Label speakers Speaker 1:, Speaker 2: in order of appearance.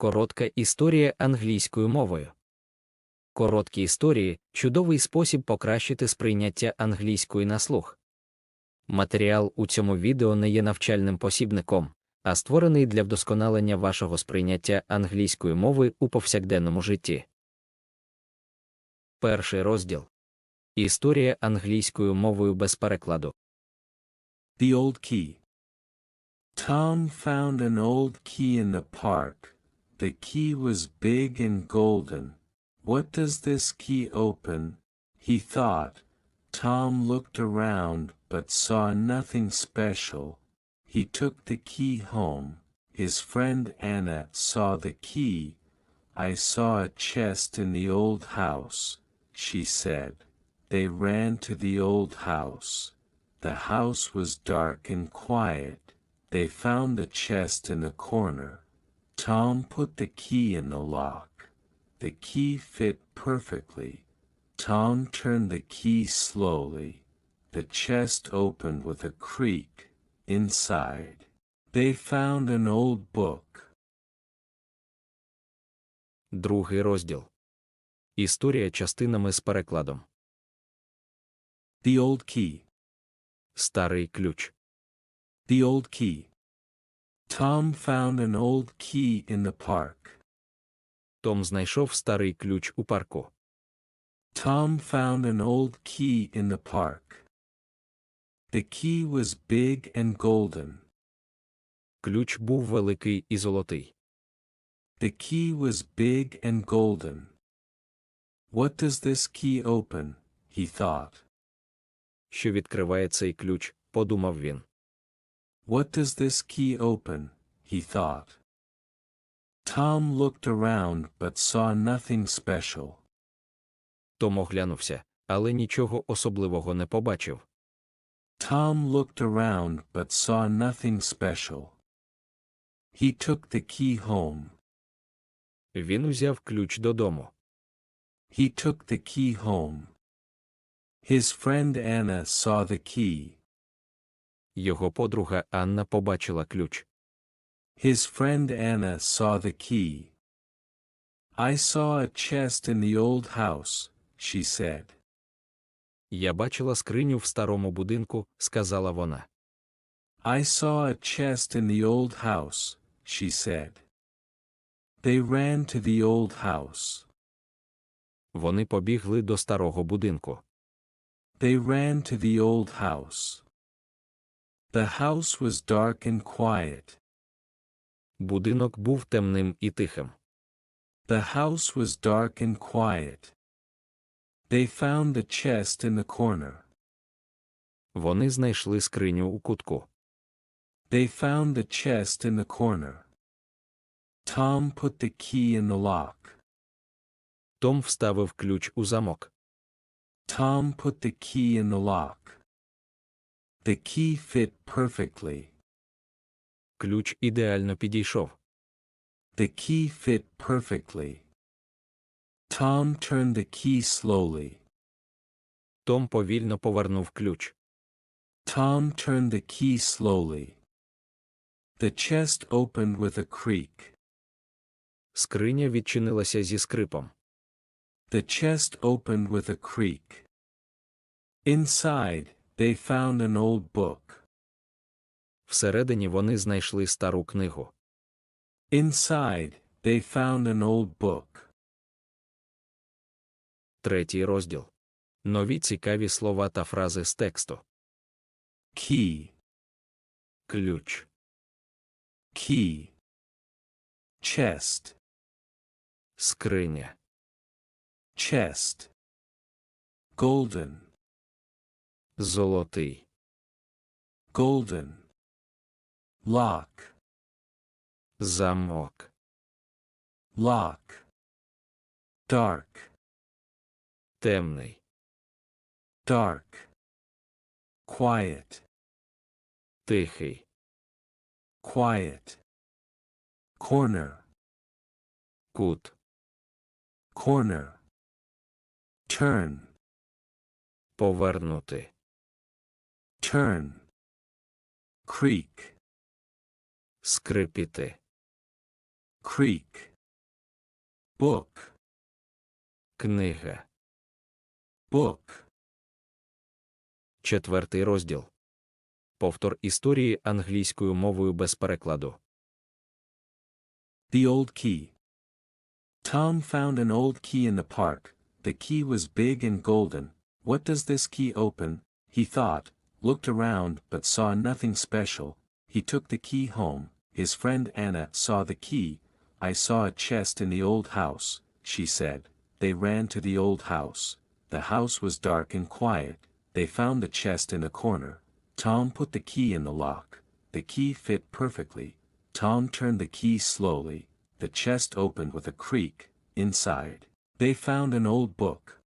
Speaker 1: Коротка історія англійською мовою. Короткі історії чудовий спосіб покращити сприйняття англійської на слух. Матеріал у цьому відео не є навчальним посібником, а створений для вдосконалення вашого сприйняття англійської мови у повсякденному житті. Перший розділ Історія англійською мовою без перекладу.
Speaker 2: The old key. Tom found an old key in the park. The key was big and golden. What does this key open? He thought. Tom looked around but saw nothing special. He took the key home. His friend Anna saw the key. I saw a chest in the old house, she said. They ran to the old house. The house was dark and quiet. They found the chest in the corner. Tom put the key in the lock. The key fit perfectly. Tom turned the key slowly. The chest opened with a creak. Inside, they found an old book.
Speaker 1: Другий розділ Історія частинами з перекладом.
Speaker 2: The old key.
Speaker 1: Старий ключ.
Speaker 2: The old key. Tom found an old key in the park.
Speaker 1: Том знайшов старий ключ у парку.
Speaker 2: Tom found an old key in the park. The key was big and golden.
Speaker 1: Ключ був великий і золотий.
Speaker 2: The key was big and golden. What does this key open? he thought.
Speaker 1: Що відкриває цей ключ, подумав він.
Speaker 2: What does this key open? he thought. Tom looked around but saw nothing special.
Speaker 1: Том оглянувся, але нічого особливого не побачив.
Speaker 2: Tom looked around but saw nothing special. He took the key home.
Speaker 1: Він узяв ключ додому.
Speaker 2: He took the key home. His friend Anna saw the key.
Speaker 1: Його подруга Анна побачила ключ.
Speaker 2: His friend Anna saw the key. I saw a chest in the old house, she said.
Speaker 1: Я бачила скриню в старому будинку, сказала вона.
Speaker 2: I saw a chest in the old house, she said. They ran to the old house.
Speaker 1: Вони побігли до старого будинку.
Speaker 2: They ran to the old house. The house was dark and quiet.
Speaker 1: Будинок був темним і тихим.
Speaker 2: The house was dark and quiet. They found the chest in the corner.
Speaker 1: Вони знайшли скриню у кутку.
Speaker 2: They found the chest in the corner. Tom put the key in the lock.
Speaker 1: Том вставив ключ у замок.
Speaker 2: Tom put the key in the lock. The key fit perfectly.
Speaker 1: Ключ ідеально підійшов.
Speaker 2: The key fit perfectly. Tom turned the key slowly.
Speaker 1: Том повільно повернув ключ.
Speaker 2: Tom turned the key slowly. The chest opened with a creak.
Speaker 1: Скриня відчинилася зі скрипом.
Speaker 2: The chest opened with a creak. Inside, they found an old book.
Speaker 1: Всередині вони знайшли стару книгу.
Speaker 2: Inside, they found an old book.
Speaker 1: Третій розділ. Нові цікаві слова та фрази з тексту.
Speaker 2: Key,
Speaker 1: Ключ.
Speaker 2: key. Chest,
Speaker 1: Скриня.
Speaker 2: chest. Golden,
Speaker 1: Золотий.
Speaker 2: golden. Lock,
Speaker 1: Замок.
Speaker 2: lock. Dark,
Speaker 1: Темний.
Speaker 2: dark. Quiet,
Speaker 1: Тихий.
Speaker 2: quiet. Corner,
Speaker 1: Кут.
Speaker 2: corner. Turn,
Speaker 1: Повернути.
Speaker 2: turn. Creak,
Speaker 1: Скрипіти.
Speaker 2: creak. Book.
Speaker 1: Книга.
Speaker 2: Book.
Speaker 1: Четвертий розділ. Повтор історії англійською мовою без перекладу.
Speaker 2: The old key. Tom found an old key in the park. The key was big and golden. What does this key open? He thought, looked around but saw nothing special. He took the key home. His friend Anna saw the key. I saw a chest in the old house, she said. They ran to the old house. The house was dark and quiet. They found the chest in a corner. Tom put the key in the lock. The key fit perfectly. Tom turned the key slowly. The chest opened with a creak. Inside, they found an old book.